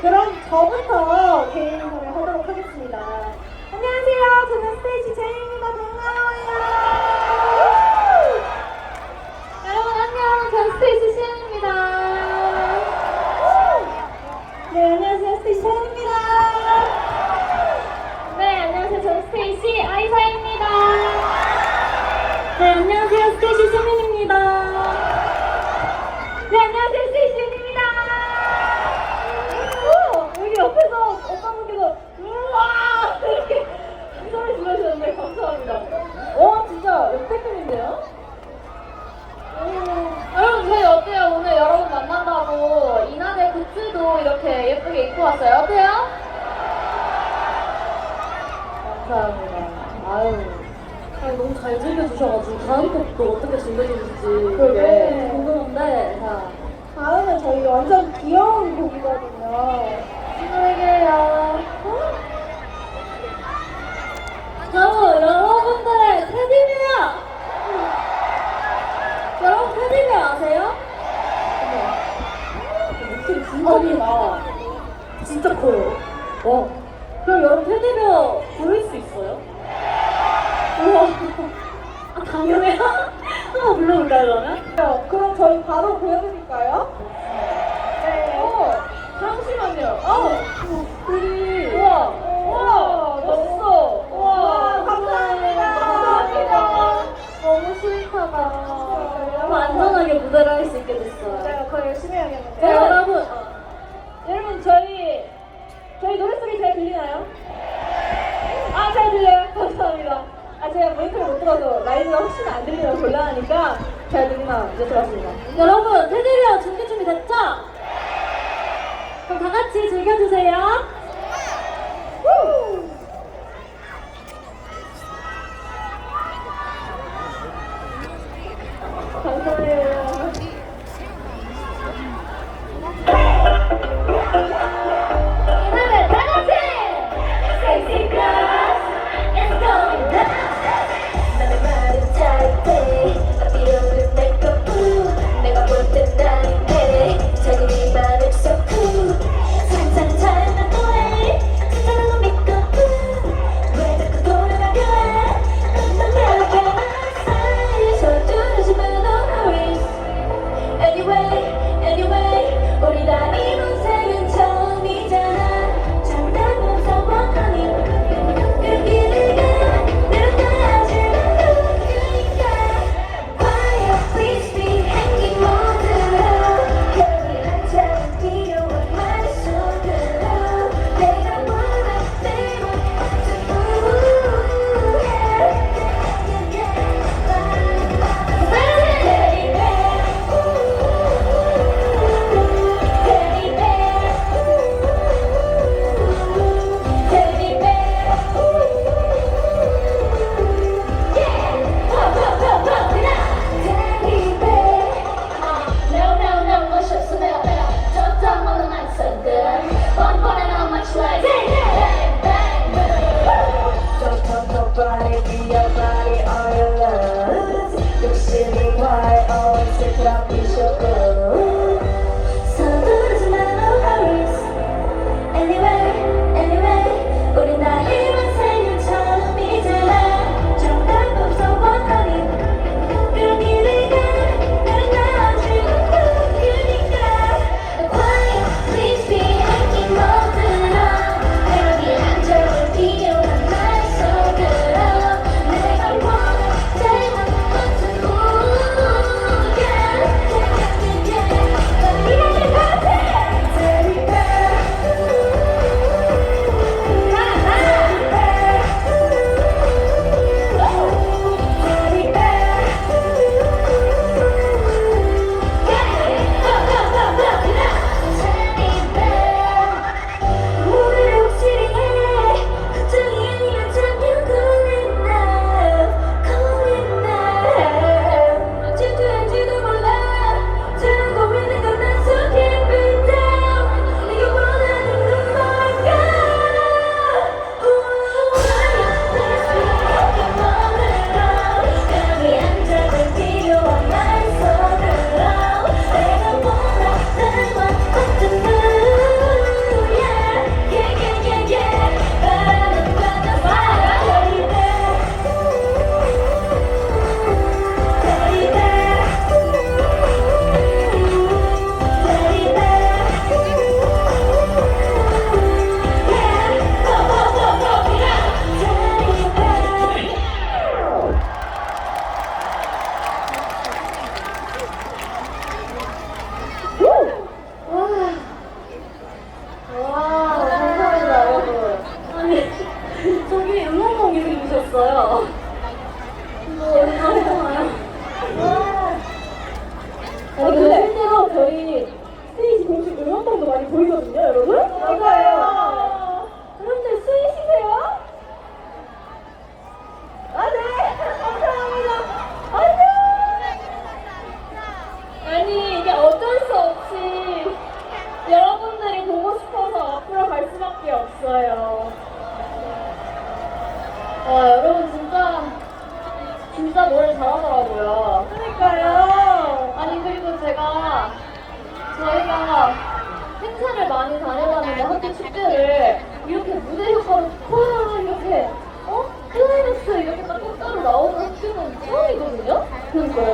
그럼 저부터 개인 인사를 하도록 하겠습니다. 안녕하세요. 저는 스테이지 제이입니다. 반가워요. 진짜 역대급인데요? 여러분 저희 어때요? 오늘 여러분 만난다고 이나대 굿즈도 이렇게 예쁘게 입고 왔어요. 어때요? 감사합니다. 아유. 아니, 너무 잘 즐겨주셔가지고 다음 곡도 어떻게 즐겨주실지 그러게. 궁금한데 자 다음은 저희 완전 귀여운 곡이거든요. 친구에게요. 여러분들의 테디베어! 여러분, 테디베어 아세요? 목소리 진짜 진짜 커요. 와. 그럼 여러분, 테디베어 부를 수 있어요? 우와. 아, 당연해요? 한번 불러볼까요, 그러면? 그럼 저희 바로 보여드릴까요? 네. 어, 잠시만요. 어, 우리. 우와, 우와, 멋있어. 우와, 감사합니다. 감사합니다. 너무 스윗하다. 너무 안전하게 무대를 할 수 있게 됐어요. 제가 더 열심히 해야겠는데. 네, 여러분. 여러분 저희 저희 노래 소리 잘 들리나요? 아 잘 들려요? 감사합니다. 아 제가 모니터를 못 들어서 라이브가 훨씬 안 들리면 곤란하니까 잘 들리나 여쭤봤습니다. 여러분, 테디베어 준비 준비 됐죠? 그럼 다 같이 즐겨주세요. 감 body be your body all your love. The city wide, always take up so good. 처음이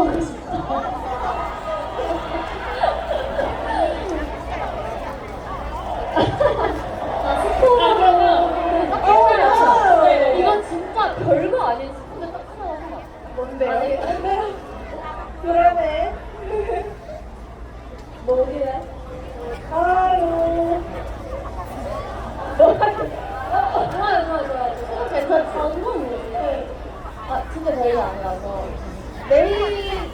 Oh,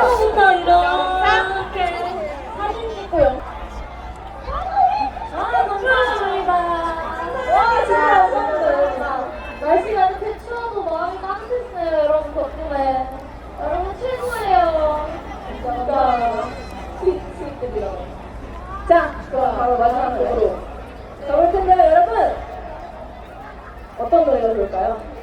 처음부터 이렇게 사진 찍고요. 아, 감사합니다. 와, 진짜 감사합니다. 날씨가 이렇게 추워도 마음이 따뜻했어요, 여러분 덕분에. 여러분 최고예요. 감사합니다. 스윗스윗들이요. 자, 그럼 바로 마지막 곡으로 가볼 텐데요, 여러분. 어떤 노래가 좋을까요?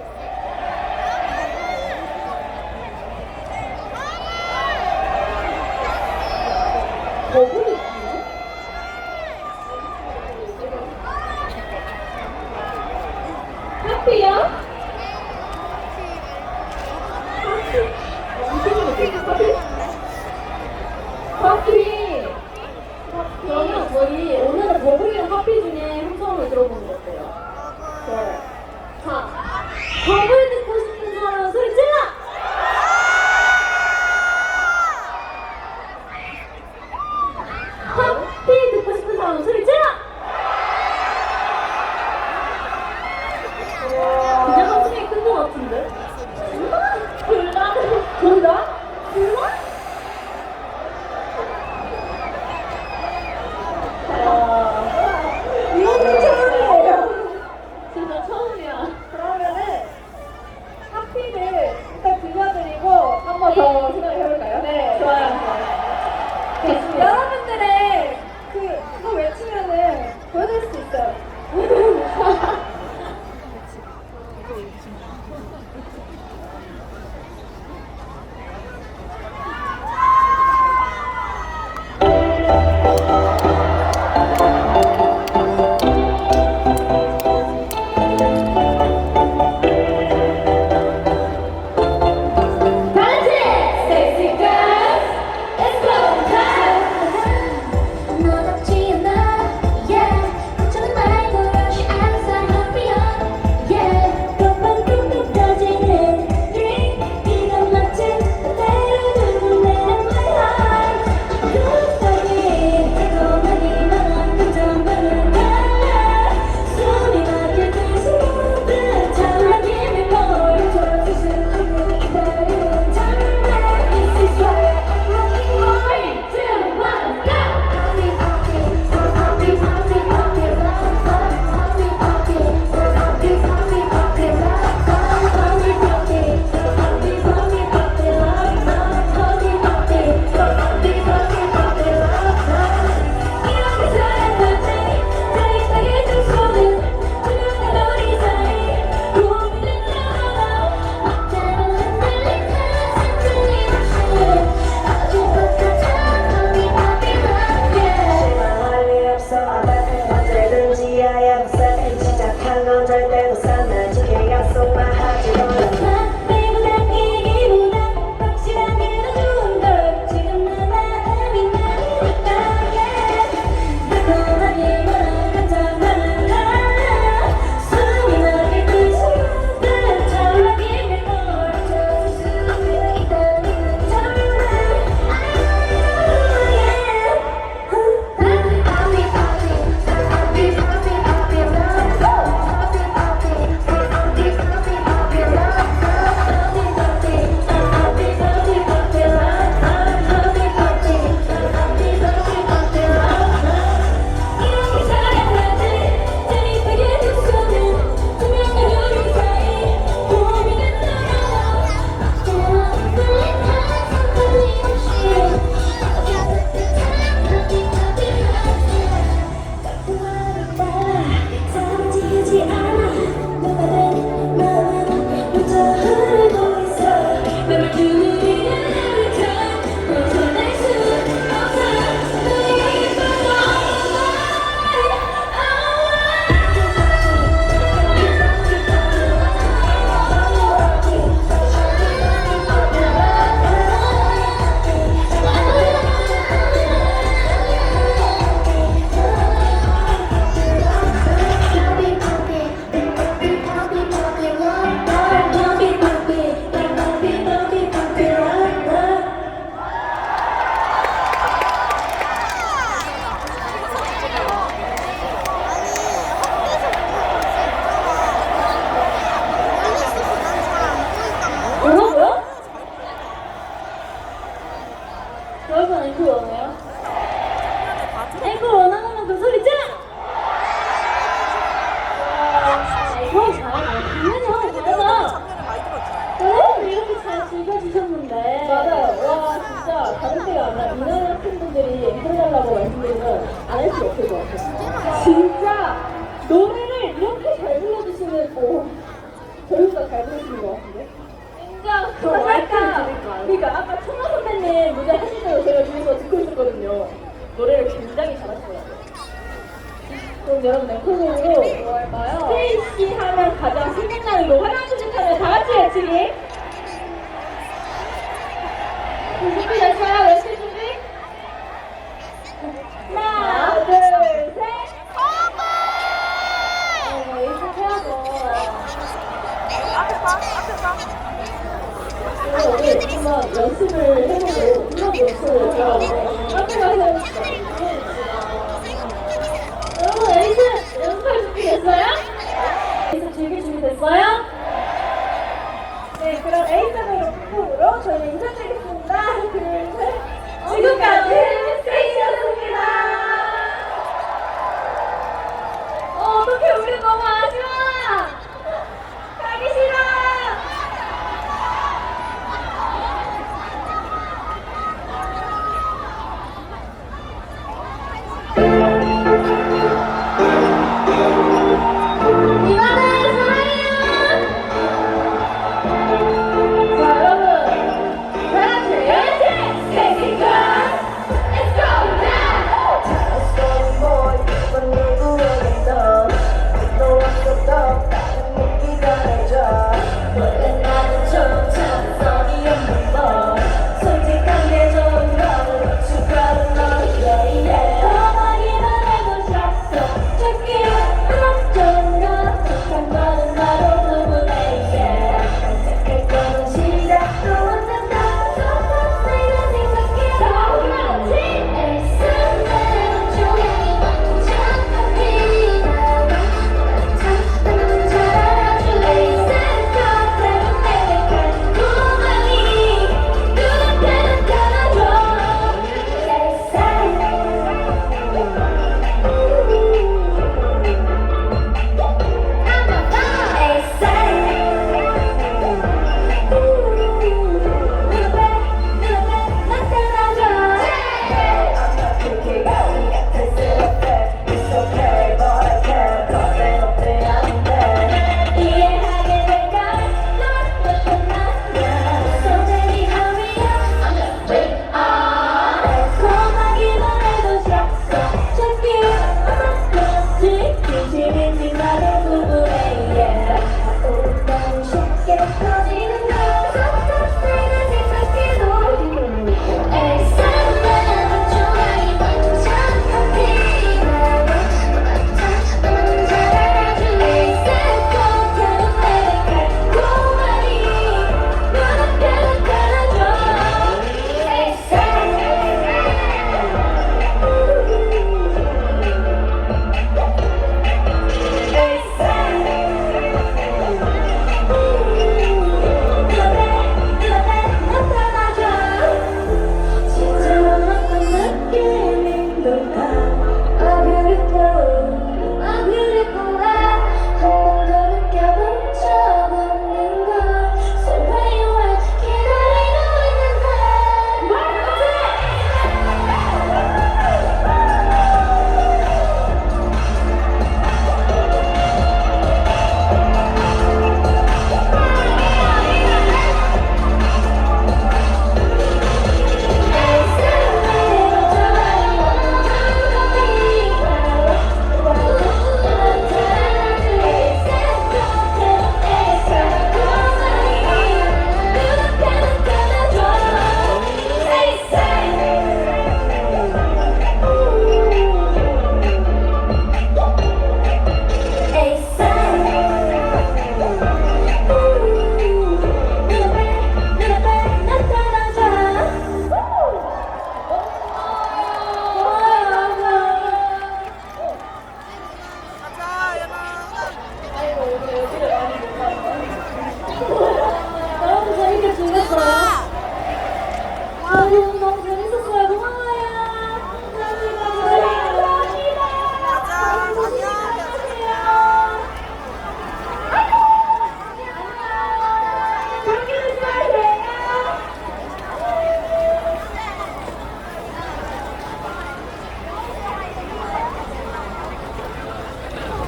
ဆက်အင်ချစ်တာခံလို့တိုင်းတဲ့ဆန်း